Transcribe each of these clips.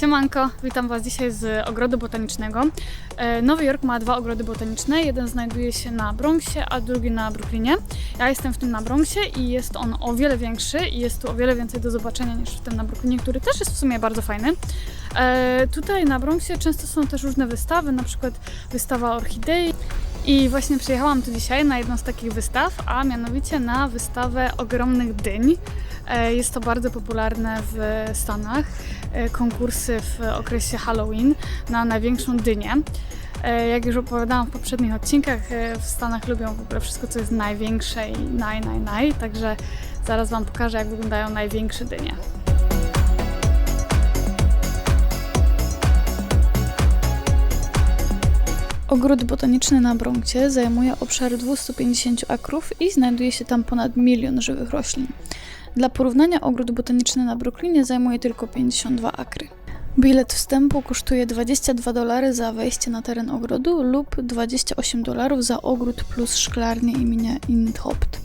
Siemanko, witam Was dzisiaj z ogrodu botanicznego. E, Nowy Jork ma dwa ogrody botaniczne. Jeden znajduje się na Bronxie, a drugi na Brooklynie. Ja jestem w tym na Bronxie i jest on o wiele większy i jest tu o wiele więcej do zobaczenia niż w tym na Brooklynie, który też jest w sumie bardzo fajny. E, Tutaj na Bronxie często są też różne wystawy, na przykład wystawa orchidei. I właśnie przyjechałam tu dzisiaj na jedną z takich wystaw, a mianowicie na wystawę ogromnych dyń. E, Jest to bardzo popularne w Stanach. E, Konkursy w okresie Halloween na największą dynię. E, Jak już opowiadałam w poprzednich odcinkach, w Stanach lubią w ogóle wszystko, co jest największe i naj, naj, naj. Także zaraz Wam pokażę, jak wyglądają największe dynie. Ogród botaniczny na Bronxie zajmuje obszar 250 akrów i znajduje się tam ponad milion żywych roślin. Dla porównania ogród botaniczny na Brooklynie zajmuje tylko 52 akry. Bilet wstępu kosztuje 22 dolary za wejście na teren ogrodu lub 28 dolarów za ogród plus szklarnię imienia Inhopt.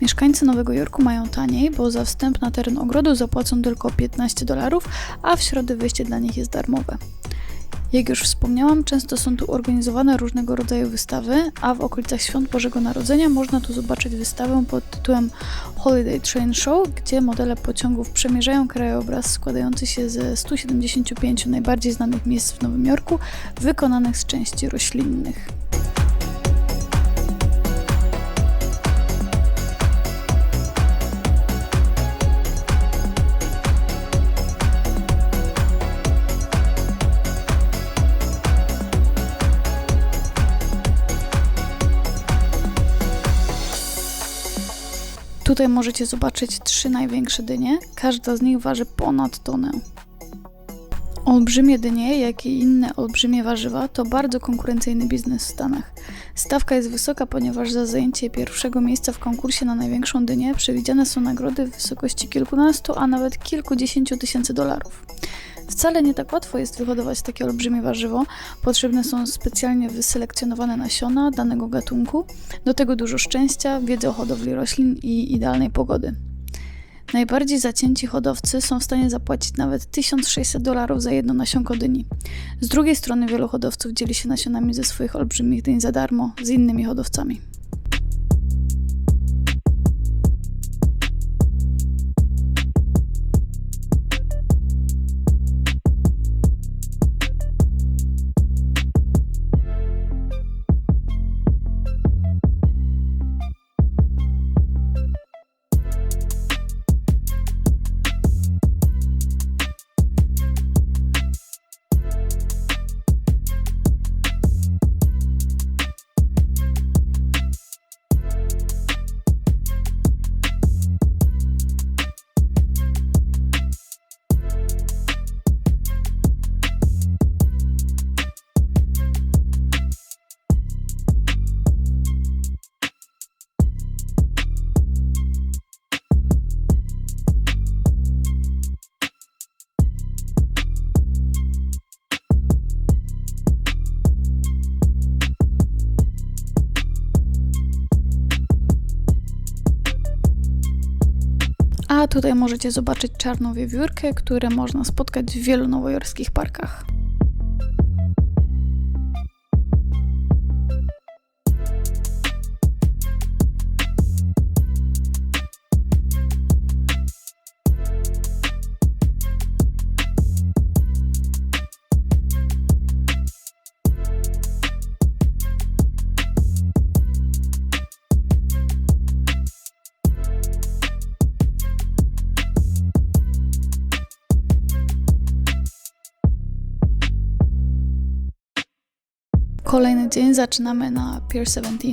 Mieszkańcy Nowego Jorku mają taniej, bo za wstęp na teren ogrodu zapłacą tylko 15 dolarów, a w środę wejście dla nich jest darmowe. Jak już wspomniałam, często są tu organizowane różnego rodzaju wystawy, a w okolicach świąt Bożego Narodzenia można tu zobaczyć wystawę pod tytułem Holiday Train Show, gdzie modele pociągów przemierzają krajobraz składający się ze 175 najbardziej znanych miejsc w Nowym Jorku, wykonanych z części roślinnych. Tutaj możecie zobaczyć trzy największe dynie. Każda z nich waży ponad tonę. Olbrzymie dynie, jak i inne olbrzymie warzywa, to bardzo konkurencyjny biznes w Stanach. Stawka jest wysoka, ponieważ za zajęcie pierwszego miejsca w konkursie na największą dynię przewidziane są nagrody w wysokości kilkunastu, a nawet kilkudziesięciu tysięcy dolarów. Wcale nie tak łatwo jest wyhodować takie olbrzymie warzywo. Potrzebne są specjalnie wyselekcjonowane nasiona danego gatunku, do tego dużo szczęścia, wiedzy o hodowli roślin i idealnej pogody. Najbardziej zacięci hodowcy są w stanie zapłacić nawet 1600 dolarów za jedno nasionko dyni. Z drugiej strony wielu hodowców dzieli się nasionami ze swoich olbrzymich dyń za darmo z innymi hodowcami. Tutaj możecie zobaczyć czarną wiewiórkę, które można spotkać w wielu nowojorskich parkach. Kolejny dzień zaczynamy na Pier 17.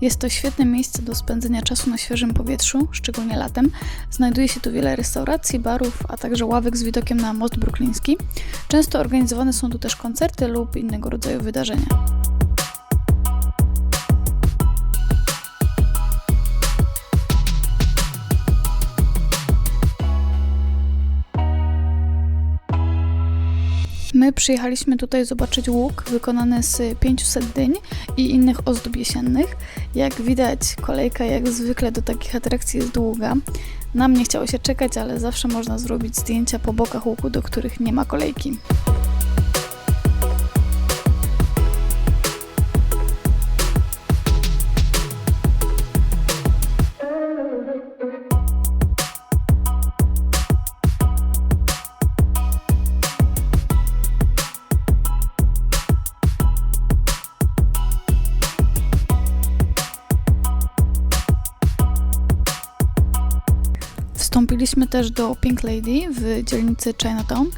Jest to świetne miejsce do spędzenia czasu na świeżym powietrzu, szczególnie latem. Znajduje się tu wiele restauracji, barów, a także ławek z widokiem na most brukliński. Często organizowane są tu też koncerty lub innego rodzaju wydarzenia. My przyjechaliśmy tutaj zobaczyć łuk wykonany z 500 dyń i innych ozdób jesiennych. Jak widać, kolejka jak zwykle do takich atrakcji jest długa. Nam nie chciało się czekać, ale zawsze można zrobić zdjęcia po bokach łuku, do których nie ma kolejki. Wstąpiliśmy też do Pink Lady w dzielnicy Chinatown.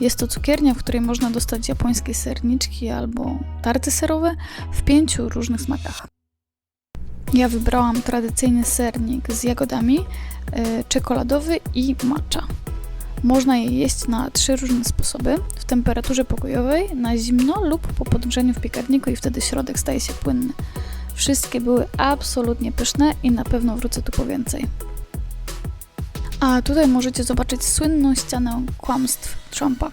Jest to cukiernia, w której można dostać japońskie serniczki albo tarty serowe w pięciu różnych smakach. Ja wybrałam tradycyjny sernik z jagodami, yy, czekoladowy i matcha. Można je jeść na trzy różne sposoby: w temperaturze pokojowej, na zimno lub po podgrzeniu w piekarniku i wtedy środek staje się płynny. Wszystkie były absolutnie pyszne i na pewno wrócę tu po więcej. A tutaj możecie zobaczyć słynną ścianę kłamstw Trumpa.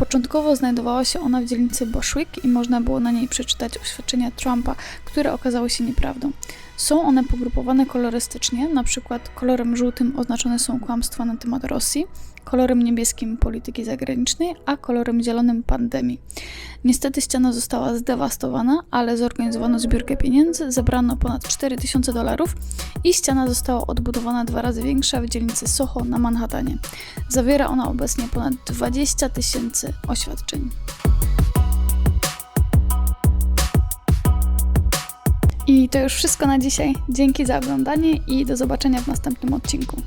Początkowo znajdowała się ona w dzielnicy Bushwick i można było na niej przeczytać oświadczenia Trumpa, które okazały się nieprawdą. Są one pogrupowane kolorystycznie, na przykład kolorem żółtym oznaczone są kłamstwa na temat Rosji, kolorem niebieskim polityki zagranicznej, a kolorem zielonym pandemii. Niestety ściana została zdewastowana, ale zorganizowano zbiórkę pieniędzy, zebrano ponad 4000 dolarów i ściana została odbudowana dwa razy większa w dzielnicy Soho na Manhattanie. Zawiera ona obecnie ponad 20 tysięcy oświadczeń. I to już wszystko na dzisiaj. Dzięki za oglądanie i do zobaczenia w następnym odcinku.